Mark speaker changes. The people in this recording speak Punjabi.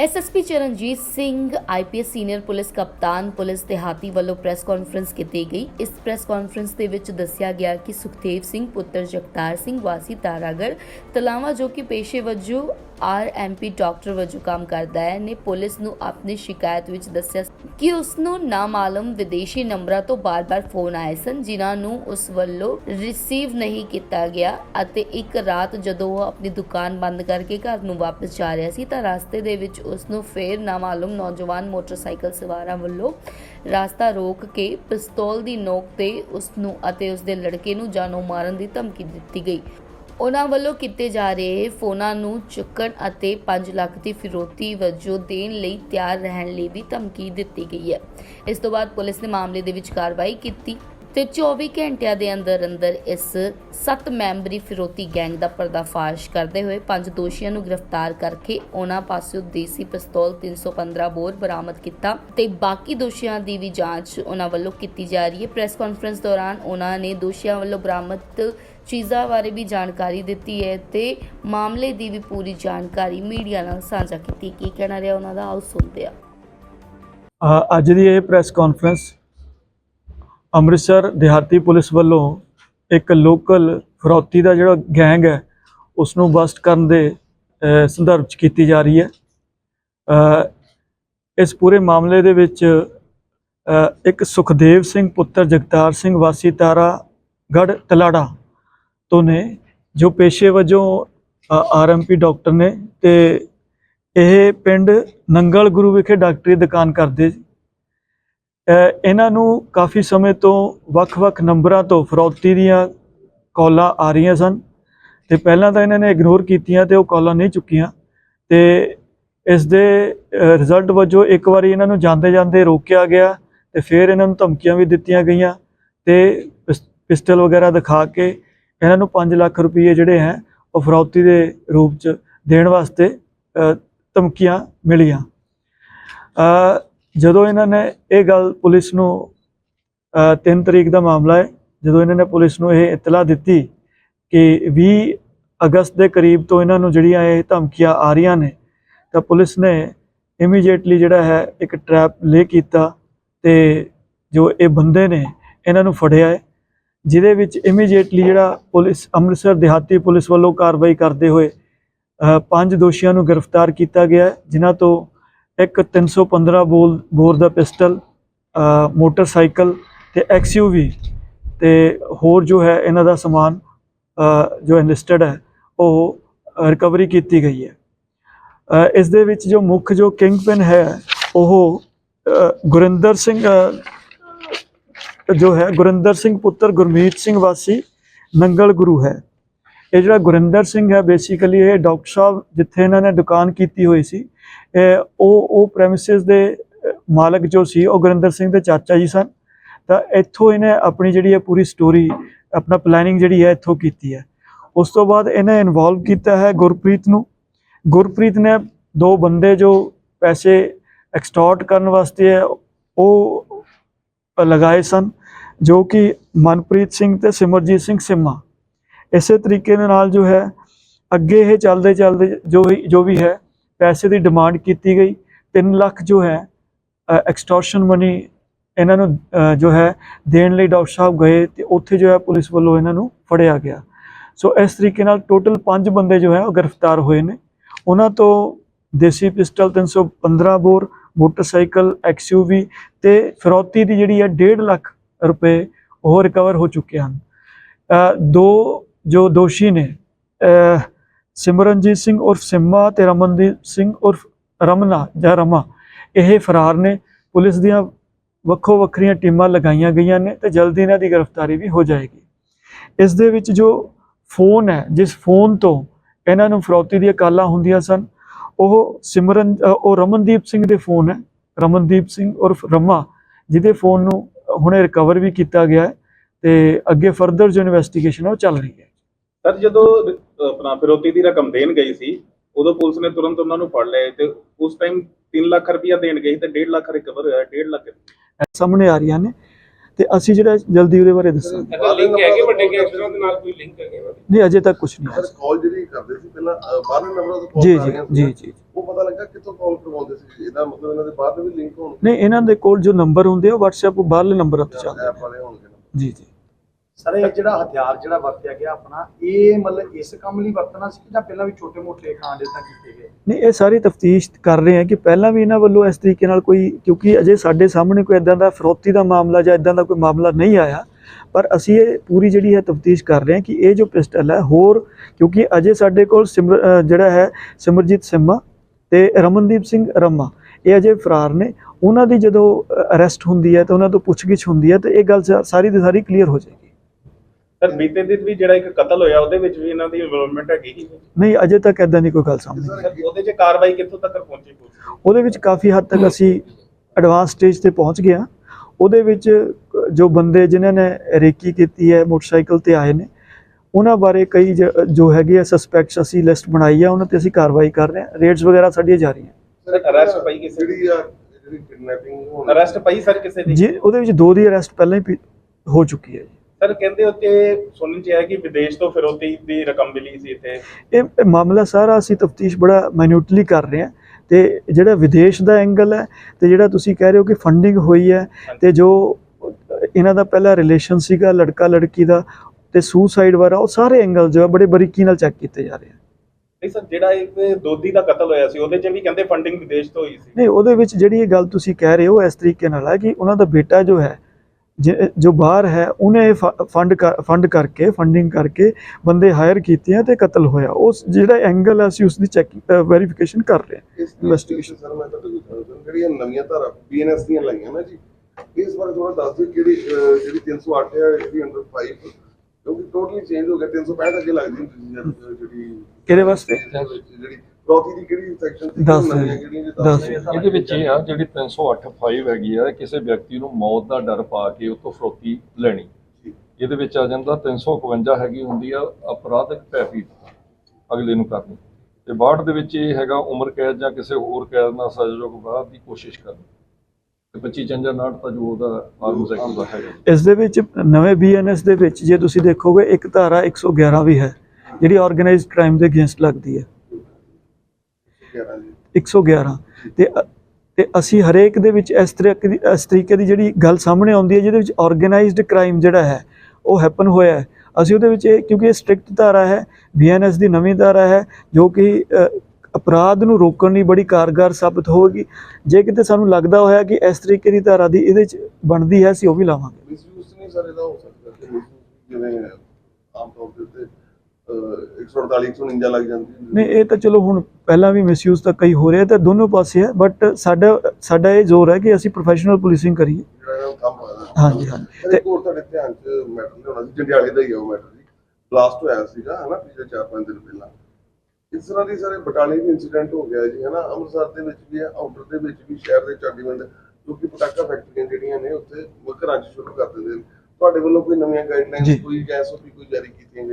Speaker 1: SSP Charanjit Singh IPS senior police ਕਪਤਾਨ, ਪੁਲਿਸ ਦਿਹਾਤੀ ਵੱਲੋਂ ਪ੍ਰੈਸ ਕਾਨਫਰੰਸ ਕੀਤੀ ਗਈ। ਇਸ ਪ੍ਰੈਸ ਕਾਨਫਰੰਸ ਦੇ ਵਿੱਚ ਦੱਸਿਆ ਗਿਆ ਕਿ ਸੁਖਦੇਵ ਸਿੰਘ, ਪੁੱਤਰ ਜਗਤਾਰ ਸਿੰਘ ਵਾਸੀ ਤਾਰਾਗੜ ਤਲਾਵਾ ਜੋ ਕਿ ਪੇਸ਼ੇ ਵਜੋਂ ਆਰਐਮਪੀ ਡਾਕਟਰ ਵਜੋਂ ਕੰਮ ਕਰਦਾ ਹੈ ਨੇ ਪੁਲਿਸ ਨੂੰ ਆਪਣੀ ਸ਼ਿਕਾਇਤ ਵਿੱਚ ਦੱਸਿਆ ਕਿ ਉਸ ਨੂੰ ਨਾਮਾਲਮ ਵਿਦੇਸ਼ੀ ਨੰਬਰਾਂ ਤੋਂ ਬਾਰ-ਬਾਰ ਫੋਨ ਆਏ ਸਨ, ਜਿਨ੍ਹਾਂ ਨੂੰ ਉਸ ਵੱਲੋਂ ਰਿਸੀਵ ਨਹੀਂ ਕੀਤਾ ਗਿਆ ਅਤੇ ਇੱਕ ਰਾਤ ਜਦੋਂ ਉਹ ਆਪਣੀ ਦੁਕਾਨ ਬੰਦ ਕਰਕੇ ਘਰ ਨੂੰ ਵਾਪਸ ਜਾ ਰਿਹਾ ਸੀ ਤਾਂ ਰਸਤੇ ਦੇ ਵਿੱਚ ਉਸ ਨੂੰ ਫੇਰ ਨਾਮਾਲੂਮ ਨੌਜਵਾਨ ਮੋਟਰਸਾਈਕਲ ਸਵਾਰਾਂ ਵੱਲੋਂ ਰਸਤਾ ਰੋਕ ਕੇ ਪਿਸਤੌਲ ਦੀ ਨੋਕ ਤੇ ਉਸ ਨੂੰ ਅਤੇ ਉਸ ਦੇ ਲੜਕੇ ਨੂੰ ਜਾਨੋਂ ਮਾਰਨ ਦੀ ਧਮਕੀ ਦਿੱਤੀ ਗਈ। ਉਹਨਾਂ ਵੱਲੋਂ ਕੀਤੇ ਜਾ ਰਹੇ ਫੋਨਾਂ ਨੂੰ ਚੁੱਕਣ ਅਤੇ 5 ਲੱਖ ਦੀ ਫਿਰੋਤੀ ਵਜੋਂ ਦੇਣ ਲਈ ਤਿਆਰ ਰਹਿਣ ਲਈ ਵੀ ਧਮਕੀ ਦਿੱਤੀ ਗਈ ਹੈ। ਇਸ ਤੋਂ ਬਾਅਦ ਪੁਲਿਸ ਨੇ ਮਾਮਲੇ ਦੇ ਵਿੱਚ ਕਾਰਵਾਈ ਕੀਤੀ। ਤੇ 24 ਘੰਟਿਆਂ ਦੇ ਅੰਦਰ ਅੰਦਰ ਇਸ 7 ਮੈਂਬਰੀ ਫਿਰੋਤੀ ਗੈਂਗ ਦਾ ਪਰਦਾਫਾਸ਼ ਕਰਦੇ ਹੋਏ ਪੰਜ ਦੋਸ਼ੀਆਂ ਨੂੰ ਗ੍ਰਿਫਤਾਰ ਕਰਕੇ ਉਹਨਾਂ ਪਾਸੋਂ ਦੇਸੀ ਪਿਸਤੌਲ 315 ਬੋਰ ਬਰਾਮਦ ਕੀਤਾ ਤੇ ਬਾਕੀ ਦੋਸ਼ੀਆਂ ਦੀ ਵੀ ਜਾਂਚ ਉਹਨਾਂ ਵੱਲੋਂ ਕੀਤੀ ਜਾ ਰਹੀ ਹੈ। ਪ੍ਰੈਸ ਕਾਨਫਰੰਸ ਦੌਰਾਨ ਉਹਨਾਂ ਨੇ ਦੋਸ਼ੀਆਂ ਵੱਲੋਂ ਬਰਾਮਦ ਚੀਜ਼ਾਂ ਬਾਰੇ ਵੀ ਜਾਣਕਾਰੀ ਦਿੱਤੀ ਹੈ ਤੇ ਮਾਮਲੇ ਦੀ ਵੀ ਪੂਰੀ ਜਾਣਕਾਰੀ ਮੀਡੀਆ ਨਾਲ ਸਾਂਝਾ ਕੀਤੀ ਕੀ ਕਹਿਣਾ ਰਿਹਾ ਉਹਨਾਂ ਦਾ? ਆਓ ਸੁਣਦੇ ਆ
Speaker 2: ਅੱਜ ਦੀ ਇਹ ਪ੍ਰੈਸ ਕਾਨਫਰੰਸ ਅੰਮ੍ਰਿਤਸਰ ਦਿਹਾਤੀ ਪੁਲਿਸ ਵੱਲੋਂ ਇੱਕ ਲੋਕਲ ਫਰੌਤੀ ਦਾ ਜਿਹੜਾ ਗੈਂਗ ਹੈ ਉਸ ਨੂੰ ਬਸਟ ਕਰਨ ਦੇ ਸੰਦਰਭ 'ਚ ਕੀਤੀ ਜਾ ਰਹੀ ਹੈ। ਇਸ ਪੂਰੇ ਮਾਮਲੇ ਦੇ ਵਿੱਚ ਇੱਕ ਸੁਖਦੇਵ ਸਿੰਘ ਪੁੱਤਰ ਜਗਤਾਰ ਸਿੰਘ ਵਾਸੀ ਤਾਰਾ ਗੜ ਤਲਾੜਾ ਤੋਂ ਨੇ, ਜੋ ਪੇਸ਼ੇ ਵਜੋਂ ਆਰਐਮਪੀ ਡਾਕਟਰ ਨੇ ਤੇ ਇਹ ਪਿੰਡ ਨੰਗਲ ਗੁਰੂ ਵਿਖੇ ਡਾਕਟਰੀ ਦੁਕਾਨ ਕਰਦੇ ਇਹਨਾਂ ਨੂੰ ਕਾਫੀ ਸਮੇਂ ਤੋਂ ਵੱਖ-ਵੱਖ ਨੰਬਰਾਂ ਤੋਂ ਫਰੌਤੀ ਦੀਆਂ ਕਾਲਾਂ ਆ ਰਹੀਆਂ ਸਨ ਤੇ ਪਹਿਲਾਂ ਤਾਂ ਇਹਨਾਂ ਨੇ ਇਗਨੋਰ ਕੀਤੀਆਂ ਤੇ ਉਹ ਕਾਲਾਂ ਨਹੀਂ ਚੁੱਕੀਆਂ ਤੇ ਇਸ ਦੇ ਰਿਜ਼ਲਟ ਵਜੋਂ ਇੱਕ ਵਾਰੀ ਇਹਨਾਂ ਨੂੰ ਜਾਂਦੇ ਜਾਂਦੇ ਰੋਕਿਆ ਗਿਆ ਤੇ ਫਿਰ ਇਹਨਾਂ ਨੂੰ ਧਮਕੀਆਂ ਵੀ ਦਿੱਤੀਆਂ ਗਈਆਂ ਤੇ ਪਿਸ- ਪਿਸਟਲ ਵਗੈਰਾ ਦਿਖਾ ਕੇ ਇਹਨਾਂ ਨੂੰ 5 ਲੱਖ ਰੁਪਏ ਜਿਹੜੇ ਹੈ ਉਹ ਫਰੌਤੀ ਦੇ ਰੂਪ ਚ ਦੇਣ ਵਾਸਤੇ ਧਮਕੀਆਂ ਮਿਲੀਆਂ। ਜਦੋਂ ਇਹਨਾਂ ਨੇ ਇਹ ਗੱਲ ਪੁਲਿਸ ਨੂੰ 3 ਤਰੀਕ ਦਾ ਮਾਮਲਾ ਹੈ, ਜਦੋਂ ਇਹਨਾਂ ਨੇ ਪੁਲਿਸ ਨੂੰ ਇਹ ਇਤਲਾਹ ਦਿੱਤੀ ਕਿ 20 ਅਗਸਤ ਦੇ ਕਰੀਬ ਤੋਂ ਇਹਨਾਂ ਨੂੰ ਜਿਹੜੀਆਂ ਇਹ ਧਮਕੀਆਂ ਆ ਰਹੀਆਂ ਨੇ, ਤਾਂ ਪੁਲਿਸ ਨੇ ਇਮੀਡੀਏਟਲੀ ਜਿਹੜਾ ਹੈ ਇੱਕ ਟਰੈਪ ਲੇ ਕੀਤਾ ਤੇ ਜੋ ਇਹ ਬੰਦੇ ਨੇ ਇਹਨਾਂ ਨੂੰ ਫੜਿਆ ਹੈ, ਜਿਹਦੇ ਵਿੱਚ ਇਮੀਡੀਏਟਲੀ ਜਿਹੜਾ ਪੁਲਿਸ, ਅੰਮ੍ਰਿਤਸਰ ਦਿਹਾਤੀ ਪੁਲਿਸ ਵੱਲੋਂ ਕਾਰਵਾਈ ਕਰਦੇ ਹੋਏ ਪੰਜ ਦੋਸ਼ੀਆਂ ਨੂੰ ਗ੍ਰਿਫਤਾਰ ਕੀਤਾ ਗਿਆ ਜਿਨ੍ਹਾਂ ਤੋਂ ਇੱਕ 315 ਬੋਲ ਬੋਰ ਦਾ ਪਿਸਟਲ ਅ, ਮੋਟਰਸਾਈਕਲ ਤੇ ਐਕਸਯੂਵੀ ਤੇ ਹੋਰ ਜੋ ਹੈ ਇਹਨਾਂ ਦਾ ਸਮਾਨ ਜੋ ਐਨਲਿਸਟਡ ਹੈ ਉਹ ਰਿਕਵਰੀ ਕੀਤੀ ਗਈ ਹੈ। ਇਸ ਦੇ ਵਿੱਚ ਜੋ ਮੁੱਖ ਜੋ ਕਿੰਗ ਕਿੰਗਪਿਨ ਹੈ ਉਹ ਗੁਰਿੰਦਰ ਸਿੰਘ ਜੋ ਹੈ ਗੁਰਿੰਦਰ ਸਿੰਘ ਪੁੱਤਰ ਗੁਰਮੀਤ ਸਿੰਘ ਵਾਸੀ ਨੰਗਲ ਗੁਰੂ ਹੈ। ਇਹ ਜਿਹੜਾ ਗੁਰਿੰਦਰ ਸਿੰਘ ਹੈ ਬੇਸਿਕਲੀ ਇਹ ਡਾਕਟਰ ਸਾਹਿਬ ਜਿੱਥੇ ਇਹਨਾਂ ਨੇ ਦੁਕਾਨ ਕੀਤੀ ਹੋਈ ਸੀ ਉਹ ਉਹ ਪ੍ਰੈਮਿਸਿਸ ਦੇ ਮਾਲਕ ਜੋ ਸੀ ਉਹ ਗੁਰਿੰਦਰ ਸਿੰਘ ਦੇ ਚਾਚਾ ਜੀ ਸਨ। ਤਾਂ ਇੱਥੋਂ ਇਹਨੇ ਆਪਣੀ ਜਿਹੜੀ ਹੈ ਪੂਰੀ ਸਟੋਰੀ ਆਪਣਾ ਪਲੈਨਿੰਗ ਜਿਹੜੀ ਹੈ ਇੱਥੋਂ ਕੀਤੀ ਹੈ। ਉਸ ਤੋਂ ਬਾਅਦ ਇਹਨੇ ਇਨਵੋਲਵ ਕੀਤਾ ਹੈ ਗੁਰਪ੍ਰੀਤ ਨੂੰ। ਗੁਰਪ੍ਰੀਤ ਨੇ ਦੋ ਬੰਦੇ ਜੋ ਪੈਸੇ ਐਕਸਟੋਰਟ ਕਰਨ ਵਾਸਤੇ ਹੈ, ਉਹ ਲਗਾਏ ਸਨ ਜੋ ਕਿ ਮਨਪ੍ਰੀਤ ਸਿੰਘ ਤੇ ਸਿਮਰਜੀਤ ਸਿੰਘ ਸਿੰਮਾ। ਇਸੇ ਤਰੀਕੇ ਦੇ ਨਾਲ ਜੋ ਹੈ ਅੱਗੇ ਇਹ ਚੱਲਦੇ ਚੱਲਦੇ ਜੋ ਵੀ ਜੋ ਵੀ ਹੈ ਪੈਸੇ ਦੀ ਡਿਮਾਂਡ ਕੀਤੀ ਗਈ। 3 ਲੱਖ ਜੋ ਹੈ ਐਕਸਟੋਰਸ਼ਨ ਮਨੀ ਇਹਨਾਂ ਨੂੰ ਜੋ ਹੈ, ਦੇਣ ਲਈ ਡਾਕਟਰ ਸਾਹਿਬ ਗਏ ਤੇ ਉੱਥੇ ਜੋ ਹੈ ਪੁਲਿਸ ਵੱਲੋਂ ਇਹਨਾਂ ਨੂੰ ਫੜਿਆ ਗਿਆ। ਸੋ ਇਸ ਤਰੀਕੇ ਨਾਲ ਟੋਟਲ 5 ਬੰਦੇ ਜੋ ਹੈ ਉਹ ਗ੍ਰਿਫਤਾਰ ਹੋਏ ਨੇ। ਉਹਨਾਂ ਤੋਂ ਦੇਸੀ ਪਿਸਟਲ 315 ਬੋਰ, ਮੋਟਰਸਾਈਕਲ ਐਕਸਯੂਵੀ ਤੇ ਫਿਰੌਤੀ ਦੀ ਜਿਹੜੀ ਹੈ 1.5 ਲੱਖ ਰੁਪਏ ਉਹ ਰਿਕਵਰ ਹੋ ਚੁੱਕੇ ਹਨ। ਦੋ ਜੋ ਦੋਸ਼ੀ ਨੇ ਸਿਮਰਨਜੀਤ ਸਿੰਘ ਉਰਫ ਸਿੰਮਾ ਤੇ ਰਮਨਦੀਪ ਸਿੰਘ ਉਰਫ ਰਮਨਾ ਜਾਂ ਰਮਾ, ਇਹ ਫਰਾਰ ਨੇ। ਪੁਲਿਸ ਦੀਆਂ ਵੱਖੋ ਵੱਖਰੀਆਂ ਟੀਮਾਂ ਲਗਾਈਆਂ ਗਈਆਂ ਨੇ ਤੇ ਜਲਦੀ ਇਹਨਾਂ ਦੀ ਗ੍ਰਿਫਤਾਰੀ ਵੀ ਹੋ ਜਾਏਗੀ। ਇਸ ਦੇ ਵਿੱਚ ਜੋ ਫੋਨ ਹੈ, ਜਿਸ ਫੋਨ ਤੋਂ ਇਹਨਾਂ ਨੂੰ ਫਰੌਤੀ ਦੀਆਂ ਕਾਲਾਂ ਹੁੰਦੀਆਂ ਸਨ, ਉਹ ਸਿਮਰਨ ਉਹ ਰਮਨਦੀਪ ਸਿੰਘ ਦੇ ਫੋਨ ਹੈ। ਰਮਨਦੀਪ ਸਿੰਘ ਉਰਫ ਰਮਾ, ਜਿਹਦੇ ਫੋਨ ਨੂੰ ਹੁਣੇ ਰਿਕਵਰ ਵੀ ਕੀਤਾ ਗਿਆ ਹੈ ਤੇ ਅੱਗੇ ਫਰਦਰ ਜੋ ਇਨਵੈਸਟੀਗੇਸ਼ਨ ਉਹ ਚੱਲ ਰਹੀ ਹੈ।
Speaker 3: ਸਰ ਜਦੋਂ ਆਪਣਾ ਫਿਰੌਤੀ ਦੀ ਰਕਮ ਦੇਣ ਗਈ ਸੀ ਉਦੋਂ ਪੁਲਿਸ ਨੇ ਤੁਰੰਤ ਉਹਨਾਂ ਨੂੰ ਫੜ ਲਿਆ ਤੇ ਉਸ ਟਾਈਮ 3 ਲੱਖ ਰੁਪਇਆ ਦੇਣ ਗਈ ਤੇ 1.5 ਲੱਖ ਰਿਕਵਰ ਹੋਇਆ 1.5 ਲੱਖ
Speaker 2: ਸਾਹਮਣੇ ਆ ਰਹੀਆਂ ਨੇ ਤੇ ਅਸੀਂ ਜਿਹੜਾ ਜਲਦੀ ਉਹਦੇ ਬਾਰੇ ਦੱਸਾਂਗੇ।
Speaker 4: ਲਿੰਕ ਹੈਗੇ ਵੱਡੇ ਗੈਂਗਸਟਰਾਂ ਦੇ ਨਾਲ ਕੋਈ ਲਿੰਕ ਹੈਗੇ
Speaker 2: ਨਹੀਂ ਅਜੇ ਤੱਕ ਕੁਝ ਨਹੀਂ
Speaker 5: ਕਾਲ ਜਿਹੜੀ ਕਰਦੇ ਸੀ ਪਹਿਲਾਂ ਅਹ, ਬਾਹਰਲੇ ਨੰਬਰਾਂ ਤੋਂ ਕਾਲ
Speaker 2: ਜੀ ਜੀ ਜੀ ਜੀ
Speaker 5: ਉਹ ਪਤਾ ਲੱਗਾ ਕਿੱਥੋਂ ਕਾਲ ਕਰਵਾਉਂਦੇ ਸੀ। ਇਹਦਾ ਮਤਲਬ ਇਹਨਾਂ ਦੇ ਬਾਅਦ ਵੀ ਲਿੰਕ ਹੋਣ
Speaker 2: ਨਹੀਂ ਇਹਨਾਂ ਦੇ ਕੋਲ ਜੋ ਨੰਬਰ ਹੁੰਦੇ ਆ ਉਹ WhatsApp ਬਾਹਰਲੇ ਨੰਬਰ ਉੱਤੇ ਚੱਲਦੇ
Speaker 5: ਹੋਣਗੇ।
Speaker 2: ਜੀ ਜੀ।
Speaker 6: ਸਰ, ਇਹ ਜਿਹੜਾ ਹਥਿਆਰ ਜਿਹੜਾ ਵਰਤਿਆ ਗਿਆ ਆਪਣਾ, ਇਹ ਮਤਲਬ ਇਸ ਕੰਮ ਲਈ ਵਰਤਣਾ ਸੀ ਜਾਂ ਪਹਿਲਾਂ ਵੀ ਛੋਟੇ-ਮੋਟੇ ਕਾਂਡ ਤਾਂ ਕੀਤੇ ਗਏ?
Speaker 2: ਨਹੀਂ, ਇਹ ਸਾਰੀ ਤਫਤੀਸ਼ ਕਰ ਰਹੇ ਆ ਕਿ ਪਹਿਲਾਂ ਵੀ ਇਹਨਾਂ ਵੱਲੋਂ ਇਸ ਤਰੀਕੇ ਨਾਲ ਕੋਈ, ਕਿਉਂਕਿ ਅਜੇ ਸਾਡੇ ਸਾਹਮਣੇ ਕੋਈ ਇਦਾਂ ਦਾ ਫਰੋਤੀ ਦਾ ਮਾਮਲਾ ਜਾਂ ਇਦਾਂ ਦਾ ਕੋਈ ਮਾਮਲਾ ਨਹੀਂ ਆਇਆ, ਪਰ ਅਸੀਂ ਇਹ ਪੂਰੀ ਜਿਹੜੀ ਹੈ ਤਫਤੀਸ਼ ਕਰ ਰਹੇ ਹਾਂ ਕਿ ਇਹ ਜੋ ਪਿਸਟਲ ਹੈ, ਹੋਰ ਕਿਉਂਕਿ ਅਜੇ ਸਾਡੇ ਕੋਲ ਸਿਮਰ ਜਿਹੜਾ ਹੈ ਸਿਮਰਜੀਤ ਸਿੰਮਾ ਤੇ ਰਮਨਦੀਪ ਸਿੰਘ ਰਮਾ, ਇਹ ਅਜੇ ਫਰਾਰ ਨੇ। ਉਹਨਾਂ ਦੀ ਜਦੋਂ ਅਰੈਸਟ ਹੁੰਦੀ ਹੈ ਤਾਂ ਉਹਨਾਂ ਤੋਂ ਪੁੱਛਗਿੱਛ ਹੁੰਦੀ ਹੈ ਤੇ ਇਹ ਗੱਲ ਸਾ- ਸਾਰੀ ਦੀ ਸਾਰੀ ਕਲੀਅਰ ਹੋ ਜਾਏਗੀ।
Speaker 3: ਸਰ ਬੀਤੇ ਦਿਨ ਵੀ ਜਿਹੜਾ ਇੱਕ ਕਤਲ ਹੋਇਆ ਉਹਦੇ ਵਿੱਚ ਵੀ ਇਹਨਾਂ ਦੀ ਇਨਵੋਲਵਮੈਂਟ ਹੈਗੀ ਸੀ?
Speaker 2: ਨਹੀਂ ਅਜੇ ਤੱਕ ਇਦਾਂ ਦੀ ਕੋਈ ਗੱਲ ਸਾਹਮਣੇ ਨਹੀਂ ਆਈ।
Speaker 3: ਸਰ ਉਹਦੇ 'ਚ ਕਾਰਵਾਈ ਕਿੱਥੋਂ ਤੱਕ ਪਹੁੰਚੀ ਪੁਲਿਸ
Speaker 2: ਉਹਦੇ ਵਿੱਚ ਕਾਫੀ ਹੱਦ ਤੱਕ ਅਸੀਂ ਐਡਵਾਂਸ ਸਟੇਜ ਤੇ ਪਹੁੰਚ ਗਏ ਹਾਂ। ਉਹਦੇ ਵਿੱਚ ਜੋ ਬੰਦੇ ਜਿਨ੍ਹਾਂ ਨੇ ਰੇਕੀ ਕੀਤੀ ਹੈ ਮੋਟਰਸਾਈਕਲ ਤੇ ਆਏ ਨੇ ਉਹਨਾਂ ਬਾਰੇ ਕਈ ਜ- ਹੈਗੇ ਆ ਸਸਪੈਕਟਸ ਅਸੀਂ ਲਿਸਟ ਬਣਾਈ ਆ ਉਹਨਾਂ ਤੇ ਅਸੀਂ ਕਾਰਵਾਈ ਕਰ ਰਹੇ ਹਾਂ। ਰੇਡਸ ਵਗੈਰਾ ਸਾਡੀਆਂ ਜਾਰੀ ਹੈ
Speaker 3: ਸਰ ਅਰੈਸਟ ਪਈ ਕਿਸੇ ਦੀ?
Speaker 5: ਜਿਹੜੀ ਆ ਜਿਹੜੀ ਕਿਡਨੈਪਿੰਗ ਹੋਣ
Speaker 3: ਅਰੈਸਟ ਪਈ ਸਰ ਕਿਸੇ ਦੀ?
Speaker 2: ਜੀ ਉਹਦੇ ਵਿੱਚ ਦੋ ਦੀ ਅਰੈਸਟ ਪਹਿਲਾਂ ਹੀ ਹੋ ਚੁੱਕੀ ਹੈ ਜੀ।
Speaker 3: ਸਰ ਕਹਿੰਦੇ ਉੱਤੇ ਸੁਣਨ ਚ ਆਇਆ ਕਿ ਵਿਦੇਸ਼ ਤੋਂ ਫਿਰੌਤੀ ਦੀ ਰਕਮ ਮਿਲੀ ਸੀ ਇੱਥੇ।
Speaker 2: ਇਹ ਮਾਮਲਾ ਸਾਰਾ ਅਸੀਂ ਤਫਤੀਸ਼ ਬੜਾ ਮਾਈਨਿਊਟਲੀ ਕਰ ਰਹੇ ਹਾਂ। ਤੇ ਜਿਹੜਾ ਵਿਦੇਸ਼ ਦਾ ਐਂਗਲ ਹੈ ਤੇ ਜਿਹੜਾ ਤੁਸੀਂ ਕਹਿ ਰਹੇ ਹੋ ਕਿ ਫੰਡਿੰਗ ਹੋਈ ਹੈ ਤੇ ਜੋ ਇਹਨਾਂ ਦਾ ਪਹਿਲਾ ਰਿਲੇਸ਼ਨ ਸੀਗਾ ਲੜਕਾ ਲੜਕੀ ਦਾ ਤੇ ਸੁਸਾਈਡ ਵਾਲਾ ਉਹ ਸਾਰੇ ਐਂਗਲ ਜੋ ਹੈ ਬੜੇ ਬਰੀਕੀ ਨਾਲ ਚੈੱਕ ਕੀਤੇ ਜਾ ਰਹੇ ਹਨ
Speaker 3: ਨਹੀਂ ਸਰ ਜਿਹੜਾ ਇੱਕ ਦੋਦੀ ਦਾ ਕਤਲ ਹੋਇਆ ਸੀ ਉਹਦੇ 'ਚ ਵੀ ਕਹਿੰਦੇ ਫੰਡਿੰਗ ਵਿਦੇਸ਼ ਤੋਂ ਹੋਈ ਸੀ।
Speaker 2: ਨਹੀਂ ਉਹਦੇ ਵਿੱਚ ਜਿਹੜੀ ਇਹ ਗੱਲ ਤੁਸੀਂ ਕਹਿ ਰਹੇ ਹੋ ਇਸ ਤਰੀਕੇ ਨਾਲ ਹੈ ਕਿ ਉਹਨਾਂ ਦਾ ਬੇਟਾ ਜੋ ਹੈ ਜਿ- ਬਾਹਰ ਹੈ ਉਹਨੇ ਫੰਡ ਫੰਡ ਕਰਕੇ ਫੰਡਿੰਗ ਕਰਕੇ ਬੰਦੇ ਹਾਇਰ ਕੀਤੇ ਆ ਤੇ ਕਤਲ ਹੋਇਆ। ਉਸ ਜਿਹੜਾ ਐਂਗਲ ਹੈ ਅਸੀਂ ਉਸ ਦੀ ਚੈੱਕ ਵੈਰੀਫਿਕੇਸ਼ਨ ਕਰ ਰਹੇ ਹਾਂ।
Speaker 5: ਇਨਵੈਸਟੀਗੇਸ਼ਨ ਸਰ ਮੈਂ ਚਾਹੁੰਦਾ ਜਿਹੜੀਆਂ ਨਵੀਆਂ ਧਾਰਾ ਬੀਐਨਐਸ ਦੀਆਂ ਲਾਈਆਂ ਨਾ ਜੀ ਇਸ ਬਾਰੇ ਥੋੜਾ ਦੱਸ ਦਿਓ ਕਿਹੜੀ ਜਿਹੜੀ 308 ਹੈ ਜਿਹੜੀ ਅੰਡਰ 5 ਕਿਉਂਕਿ ਟੋਟਲੀ ਚੇਂਜ ਹੋ ਗਿਆ 365 ਅੱਗੇ ਲੱਗਦੀ ਜਿਹੜੀ
Speaker 2: ਕਿਹਦੇ ਵਾਸਤੇ?
Speaker 5: ਜਿਹੜੀ ਪ੍ਰੋਤੀ ਦੀ ਕਿਹੜੀ ਸੈਕਸ਼ਨ ਸੀ?
Speaker 2: ਦੱਸ ਦਿਓ। ਦੱਸ
Speaker 5: ਦਿਓ।
Speaker 7: ਇਹਦੇ ਵਿੱਚ ਇਹ ਆ ਜਿਹੜੀ 308 5 ਹੈਗੀ ਆ ਕਿਸੇ ਵਿਅਕਤੀ ਨੂੰ ਮੌਤ ਦਾ ਡਰ ਪਾ ਕੇ ਉਹ ਤੋਂ ਫਰੋਤੀ ਲੈਣੀ। ਇਹਦੇ ਵਿੱਚ ਆ ਜਾਂਦਾ 351 ਹੈਗੀ ਹੁੰਦੀ ਆ ਅਪਰਾਧਿਕ ਭੈਭੀਤ ਅਗਲੇ ਨੂੰ ਕਰਨੀ। ਤੇ 62 ਦੇ ਵਿੱਚ ਇਹ ਹੈਗਾ ਉਮਰ ਕੈਦ ਜਾਂ ਕਿਸੇ ਹੋਰ ਕੈਦ ਨਾਲ ਸਜ਼ਾਯੋਗ ਅਪਰਾਧ ਦੀ ਕੋਸ਼ਿਸ਼ ਕਰਨੀ। ਤੇ 25 ਚੰਜਾ 59 ਤਾਂ ਜੋ ਉਹਦਾ ਆਰਮਸ ਐਕਟ ਦਾ ਹੈਗਾ।
Speaker 2: ਇਸ ਦੇ ਵਿੱਚ ਨਵੇਂ ਬੀਐਨਐਸ ਦੇ ਵਿੱਚ ਜੇ ਤੁਸੀਂ ਦੇਖੋਗੇ ਇੱਕ ਧਾਰਾ 111 ਵੀ ਹੈ ਜਿਹੜੀ ਆਰਗੇਨਾਈਜ਼ਡ ਕ੍ਰਾਈਮ ਦੇ ਅਗੇਂਸਟ ਲੱਗਦੀ ਹੈ। 111 ਤੇ ਤੇ ਅਸੀਂ ਹਰੇਕ ਦੇ ਵਿੱਚ ਇਸ ਤਰੀਕੇ ਦੀ ਇਸ ਤਰੀਕੇ ਦੀ ਜਿਹੜੀ ਗੱਲ ਸਾਹਮਣੇ ਆਉਂਦੀ ਹੈ ਜਿਹਦੇ ਵਿੱਚ ਆਰਗੇਨਾਈਜ਼ਡ ਕ੍ਰਾਈਮ ਜਿਹੜਾ ਹੈ ਉਹ ਹੈਪਨ ਹੋਇਆ ਹੈ। ਅਸੀਂ ਉਹਦੇ ਵਿੱਚ ਇਹ ਕਿਉਂਕਿ ਇਹ ਸਟ੍ਰਿਕਟ ਧਾਰਾ ਹੈ ਬੀਐਨਐਸ ਦੀ ਨਵੀਂ ਧਾਰਾ ਹੈ ਜੋ ਕਿ ਅਪਰਾਧ ਨੂੰ ਰੋਕਣ ਲਈ ਬੜੀ ਕਾਰਗਰ ਸਾਬਤ ਹੋਵੇਗੀ। ਜੇ ਕਿਤੇ ਸਾਨੂੰ ਲੱਗਦਾ ਹੋਇਆ ਕਿ ਇਸ ਤਰੀਕੇ ਦੀ ਧਾਰਾ ਦੀ ਇਹਦੇ ਵਿੱਚ ਬਣਦੀ ਹੈ ਅਸੀਂ ਉਹ ਵੀ ਲਾਵਾਂਗੇ।
Speaker 5: ਮਿਸਯੂਜ਼ ਨਹੀਂ ਸਰ ਇਹਦਾ ਹੋ ਸਕਦਾ ਕਿ misuse ਜਿਵੇਂ ਆਮ ਤੌਰ ਦੇ ਉੱਤੇ ਅਹ, 148 149 ਲੱਗ ਜਾਂਦੀ ਹੁੰਦੀ
Speaker 2: ਨਹੀਂ ਇਹ ਤਾਂ ਚਲੋ ਹੁਣ ਪਹਿਲਾਂ ਵੀ ਮਿਸਯੂਜ਼ ਤਾਂ ਕਈ ਹੋ ਰਿਹਾ ਤਾਂ ਦੋਨੋਂ ਪਾਸੇ ਹੈ ਬਟ ਸਾਡਾ ਸਾਡਾ ਇਹ ਜ਼ੋਰ ਹੈ ਕਿ ਅਸੀਂ ਪ੍ਰੋਫੈਸ਼ਨਲ ਪੁਲਿਸਿੰਗ ਕਰੀਏ। ਹਾਂਜੀ ਹਾਂਜੀ।
Speaker 5: ਤੇ ਹੋਰ ਤੁਹਾਡੇ ਧਿਆਨ 'ਚ ਮੈਟਰ ਲਿਆਉਣਾ ਸੀ ਜੰਡਿਆਲੇ ਦਾ ਹੀ ਆ ਉਹ ਮੈਟਰ ਜੀ। ਬਲਾਸਟ ਹੋਇਆ ਸੀਗਾ ਹਨਾ ਪਿਛਲੇ 4-5 ਦਿਨ ਪਹਿਲਾਂ। ਇਸ ਤਰ੍ਹਾਂ ਦੀ ਸਾਰੇ ਬਟਾਲੇ ਵੀ ਇਨਸੀਡੈਂਟ ਹੋ ਗਿਆ ਜੀ ਹਨਾ ਅੰਮ੍ਰਿਤਸਰ ਦੇ ਵਿੱਚ ਵੀ ਹੈ ਆਊਟਰ ਦੇ ਵਿੱਚ ਵੀ ਸ਼ਹਿਰ ਦੇ ਚਾਡੀਵੰਡ ਜੋ ਕਿ ਪਟਾਕਾ ਫੈਕਟਰੀਆਂ ਜਿਹੜੀਆਂ ਨੇ ਉੱਥੇ ਘਰਾਂ 'ਚ ਸ਼ੁਰੂ ਕਰ ਦਿੰਦੇ ਨੇ। ਤੁਹਾਡੇ ਵੱਲੋਂ ਕੋਈ ਨਵੀਆਂ। ਗਾਈਡਲਾਈਨਸ ਕੋਈ ਐਸਓਪੀ ਕੋਈ ਜਾਰੀ